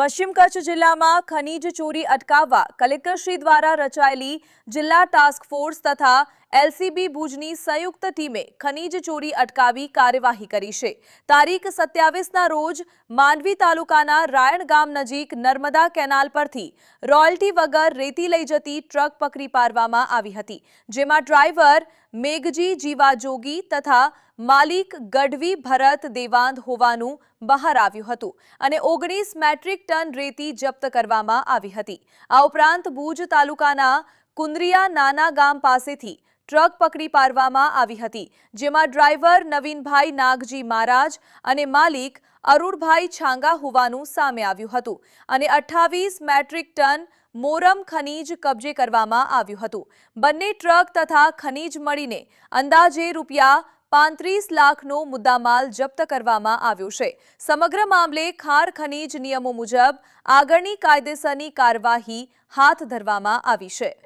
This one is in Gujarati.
પશ્ચિમ કચ્છ જિલ્લામાં ખનીજ ચોરી અટકાવવા કલેક્ટરશ્રી દ્વારા રચાયેલી જિલ્લા ટાસ્ક ફોર્સ તથા એલસીબી ભુજની સંયુક્ત ટીમે ખનીજ ચોરી અટકાવી કાર્યવાહી કરી છે. તારીખ સત્યાવીસના રોજ માંડવી તાલુકાના રાયણ ગામ નજીક નર્મદા કેનાલ પરથી રોયલ્ટી વગર રેતી લઈ જતી ટ્રક પકડી પાડવામાં આવી હતી, જેમાં ડ્રાઈવર મેઘજી જીવા જોગી તથા માલિક ગઢવી ભરત દેવાંદ હોવાનું બહાર આવ્યું હતું અને ઓગણીસ મેટ્રિક ટન રેતી જપ્ત કરવામાં આવી હતી. આ ઉપરાંત ભુજ તાલુકાના કુંદરિયા નાના ગામ પાસેથી ટ્રક પકડી પાડવામાં આવી હતી, જેમાં ડ્રાઈવર નવીનભાઈ નાગજી મહારાજ અને માલિક અરુણભાઈ છાંગા હોવાનું સામે આવ્યું હતું અને અઠ્ઠાવીસ મેટ્રિક ટન મોરમ ખનીજ કબજે કરવામાં આવ્યું હતું. બંને ટ્રક તથા ખનીજ મળીને અંદાજે રૂપિયા પાંત્રીસ લાખનો મુદ્દામાલ જપ્ત કરવામાં આવ્યો છે. સમગ્ર મામલે ખાર ખનીજ નિયમો મુજબ આગળની કાયદેસરની કાર્યવાહી હાથ ધરવામાં આવી છે.